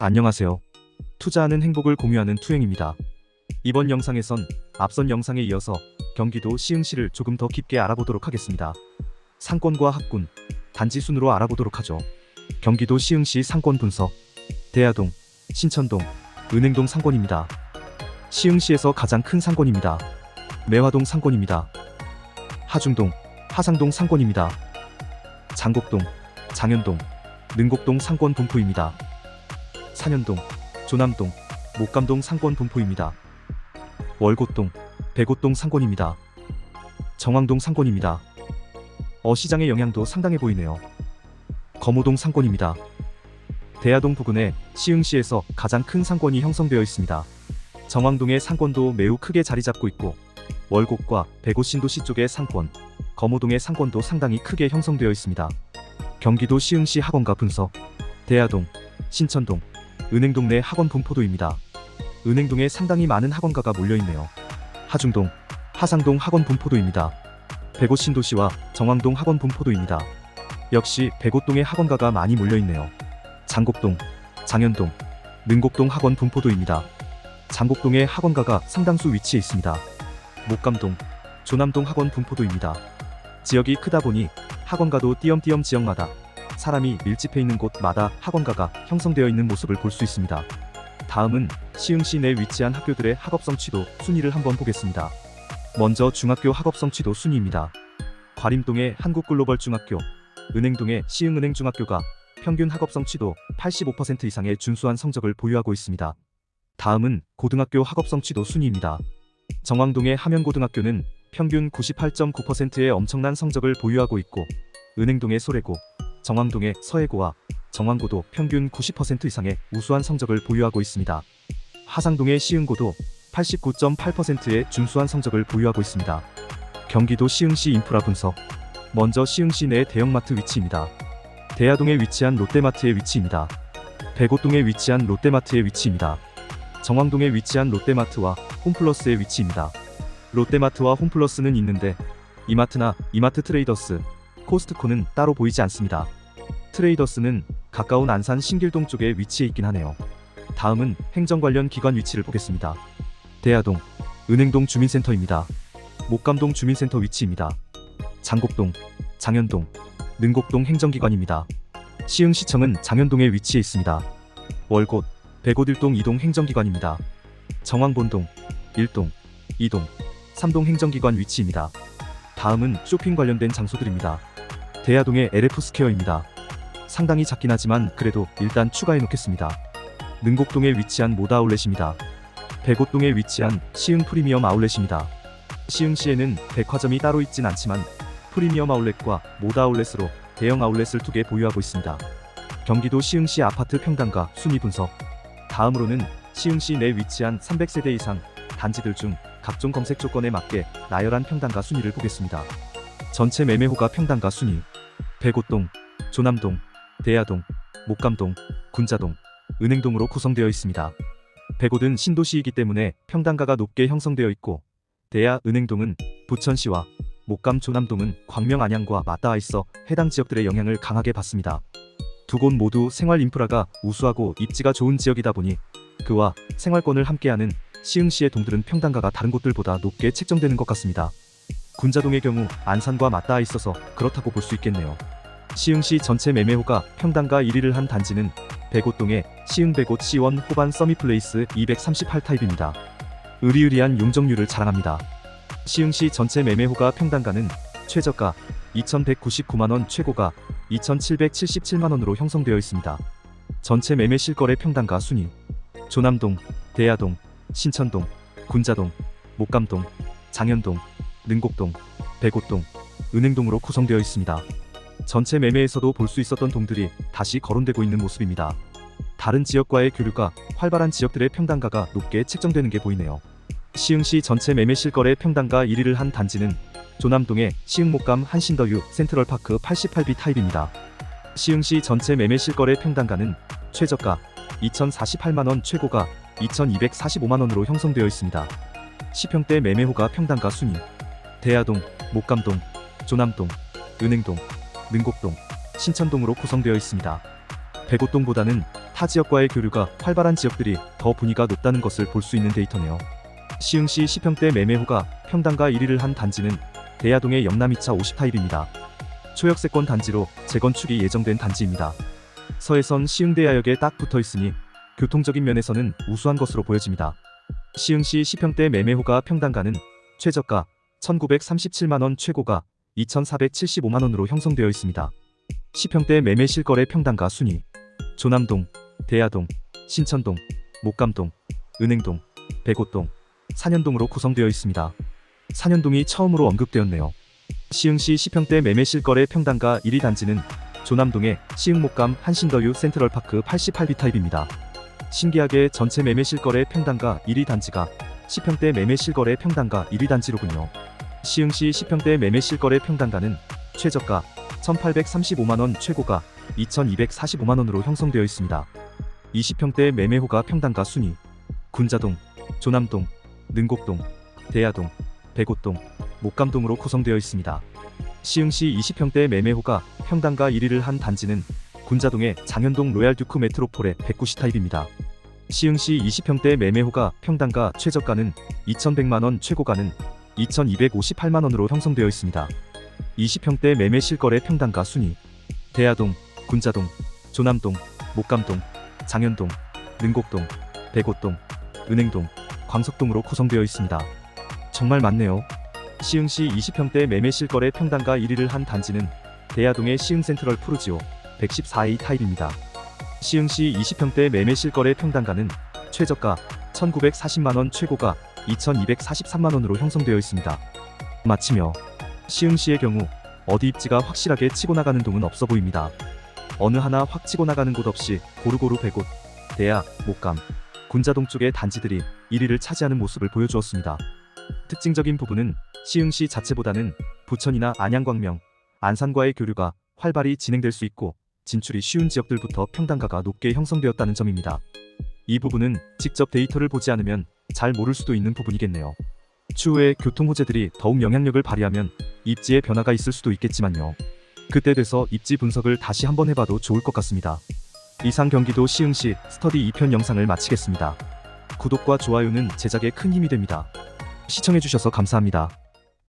안녕하세요. 투자하는 행복을 공유하는 투행입니다. 이번 영상에선 앞선 영상에 이어서 경기도 시흥시를 조금 더 깊게 알아보도록 하겠습니다. 상권과 학군, 단지 순으로 알아보도록 하죠. 경기도 시흥시 상권 분석, 대야동, 신천동, 은행동 상권입니다. 시흥시에서 가장 큰 상권입니다. 매화동 상권입니다. 하중동, 하상동 상권입니다. 장곡동, 장현동, 능곡동 상권 분포입니다. 산현동, 조남동, 목감동 상권 분포입니다. 월곶동, 백곶동 상권입니다. 정왕동 상권입니다. 어시장의 영향도 상당해 보이네요. 거모동 상권입니다. 대야동 부근에 시흥시에서 가장 큰 상권이 형성되어 있습니다. 정왕동의 상권도 매우 크게 자리 잡고 있고 월곶과 백곶 신도시 쪽의 상권, 거모동의 상권도 상당히 크게 형성되어 있습니다. 경기도 시흥시 학원가 분석, 대야동, 신천동, 은행동 내 학원 분포도입니다. 은행동에 상당히 많은 학원가가 몰려있네요. 하중동, 하상동 학원 분포도입니다. 백곶 신도시와 정왕동 학원 분포도입니다. 역시 백곶동의 학원가가 많이 몰려있네요. 장곡동, 장현동, 능곡동 학원 분포도입니다. 장곡동의 학원가가 상당수 위치해 있습니다. 목감동, 조남동 학원 분포도입니다. 지역이 크다 보니 학원가도 띄엄띄엄 지역마다 사람이 밀집해 있는 곳마다 학원가가 형성되어 있는 모습을 볼 수 있습니다. 다음은 시흥시 내 위치한 학교들의 학업성 취도 순위를 한번 보겠습니다. 먼저 중학교 학업성 취도 순위입니다. 과림동의 한국글로벌중학교, 은행동의 시흥은행중학교가 평균 학업성 취도 85% 이상의 준수한 성적을 보유하고 있습니다. 다음은 고등학교 학업성 취도 순위입니다. 정왕동의 하면고등학교는 평균 98.9%의 엄청난 성적을 보유하고 있고 은행동의 소래고, 정왕동의 서해고와 정왕고도 평균 90% 이상의 우수한 성적을 보유하고 있습니다. 하상동의 시흥고도 89.8%의 준수한 성적을 보유하고 있습니다. 경기도 시흥시 인프라 분석. 먼저 시흥시 내 대형마트 위치입니다. 대야동에 위치한 롯데마트의 위치입니다. 백곶동에 위치한 롯데마트의 위치입니다. 정왕동에 위치한 롯데마트와 홈플러스의 위치입니다. 롯데마트와 홈플러스는 있는데 이마트나 이마트 트레이더스, 코스트코는 따로 보이지 않습니다. 트레이더스는 가까운 안산 신길동 쪽에 위치해 있긴 하네요. 다음은 행정 관련 기관 위치를 보겠습니다. 대야동, 은행동 주민센터입니다. 목감동 주민센터 위치입니다. 장곡동, 장현동, 능곡동 행정기관입니다. 시흥시청은 장현동에 위치해 있습니다. 월곶, 백곶 일동 이동 행정기관입니다. 정왕본동, 1동, 2동, 3동 행정기관 위치입니다. 다음은 쇼핑 관련된 장소들입니다. 대야동의 LF 스퀘어입니다. 상당히 작긴 하지만 그래도 일단 추가해 놓겠습니다. 능곡동에 위치한 모다 아울렛입니다. 백곶동에 위치한 시흥 프리미엄 아울렛입니다. 시흥시에는 백화점이 따로 있진 않지만 프리미엄 아울렛과 모다 아울렛으로 대형 아울렛을 두 개 보유하고 있습니다. 경기도 시흥시 아파트 평당가 순위 분석. 다음으로는 시흥시 내 위치한 300세대 이상 단지들 중 각종 검색 조건에 맞게 나열한 평당가 순위를 보겠습니다. 전체 매매호가 평당가 순위. 백곶동, 조남동, 대야동, 목감동, 군자동, 은행동으로 구성되어 있습니다. 백곶은 신도시이기 때문에 평당가가 높게 형성되어 있고 대야 은행동은 부천시와 목감 조남동은 광명 안양과 맞닿아 있어 해당 지역들의 영향을 강하게 받습니다. 두 곳 모두 생활 인프라가 우수하고 입지가 좋은 지역이다 보니 그와 생활권을 함께하는 시흥시의 동들은 평당가가 다른 곳들보다 높게 책정되는 것 같습니다. 군자동의 경우 안산과 맞닿아 있어서 그렇다고 볼 수 있겠네요. 시흥시 전체 매매 호가 평당가 1위를 한 단지는 백곶동의 시흥백곶 C1 호반 서미플레이스 238 타입입니다. 의리의리한 용적률을 자랑합니다. 시흥시 전체 매매 호가 평당가는 최저가 2,199만원 최고가 2,777만원으로 형성되어 있습니다. 전체 매매 실거래 평당가 순위 조남동, 대야동, 신천동, 군자동, 목감동, 장현동, 능곡동, 백곶동, 은행동으로 구성되어 있습니다. 전체 매매에서도 볼 수 있었던 동들이 다시 거론되고 있는 모습입니다. 다른 지역과의 교류가 활발한 지역들의 평당가가 높게 책정되는 게 보이네요. 시흥시 전체 매매 실거래 평당가 1위를 한 단지는 조남동의 시흥목감 한신더유 센트럴파크 88B 타입입니다. 시흥시 전체 매매 실거래 평당가는 최저가 2,048만원 최고가 2,245만원으로 형성되어 있습니다. 10평대 매매호가 평당가 순위 대야동, 목감동, 조남동, 은행동, 능곡동, 신천동으로 구성되어 있습니다. 백오동보다는 타 지역과의 교류가 활발한 지역들이 더 분위가 높다는 것을 볼 수 있는 데이터네요. 시흥시 10평대 매매 호가 평당가 1위를 한 단지는 대야동의 영남 2차 50타입입니다. 초역세권 단지로 재건축이 예정된 단지입니다. 서해선 시흥대야역에 딱 붙어 있으니 교통적인 면에서는 우수한 것으로 보여집니다. 시흥시 10평대 매매호가 평당가는 최저가 1937만원 최고가 2475만원으로 형성되어 있습니다. 10평대 매매 실거래 평당가 순위 조남동, 대야동, 신천동, 목감동, 은행동, 백오동, 산현동으로 구성되어 있습니다. 산현동이 처음으로 언급되었네요. 시흥시 10평대 매매 실거래 평당가 1위 단지는 조남동의 시흥목감 한신더유 센트럴파크 88B 타입입니다. 신기하게 전체 매매 실거래 평당가 1위 단지가 10평대 매매 실거래 평당가 1위 단지로군요. 시흥시 10평대 매매 실거래 평당가는 최저가 1835만원 최고가 2245만원으로 형성되어 있습니다. 20평대 매매호가 평당가 순위 군자동, 조남동, 능곡동, 대야동, 백오동, 목감동으로 구성되어 있습니다. 시흥시 20평대 매매호가 평당가 1위를 한 단지는 군자동의 장현동 로얄 듀크 메트로폴의 190 타입입니다. 시흥시 20평대 매매호가 평당가 최저가는 2100만원 최고가는 2258만원으로 형성되어 있습니다. 20평대 매매 실거래 평당가 순위 대야동, 군자동, 조남동, 목감동, 장현동, 능곡동, 백오동, 은행동, 광석동으로 구성되어 있습니다. 정말 많네요. 시흥시 20평대 매매 실거래 평당가 1위를 한 단지는 대야동의 시흥 센트럴 푸르지오 114A 타입입니다. 시흥시 20평대 매매 실거래 평당가는 최저가 1940만원 최고가 2243만원으로 형성되어 있습니다. 마치며 시흥시의 경우 어디 입지가 확실하게 치고 나가는 동은 없어 보입니다. 어느 하나 확 치고 나가는 곳 없이 고루고루 백옷, 대야, 목감, 군자동 쪽의 단지들이 1위를 차지하는 모습을 보여주었습니다. 특징적인 부분은 시흥시 자체보다는 부천이나 안양광명, 안산과의 교류가 활발히 진행될 수 있고 진출이 쉬운 지역들부터 평당가가 높게 형성되었다는 점입니다. 이 부분은 직접 데이터를 보지 않으면 잘 모를 수도 있는 부분이겠네요. 추후에 교통 호재들이 더욱 영향력을 발휘하면 입지의 변화가 있을 수도 있겠지만요. 그때 돼서 입지 분석을 다시 한번 해봐도 좋을 것 같습니다. 이상 경기도 시흥시 스터디 2편 영상을 마치겠습니다. 구독과 좋아요는 제작에 큰 힘이 됩니다. 시청해주셔서 감사합니다.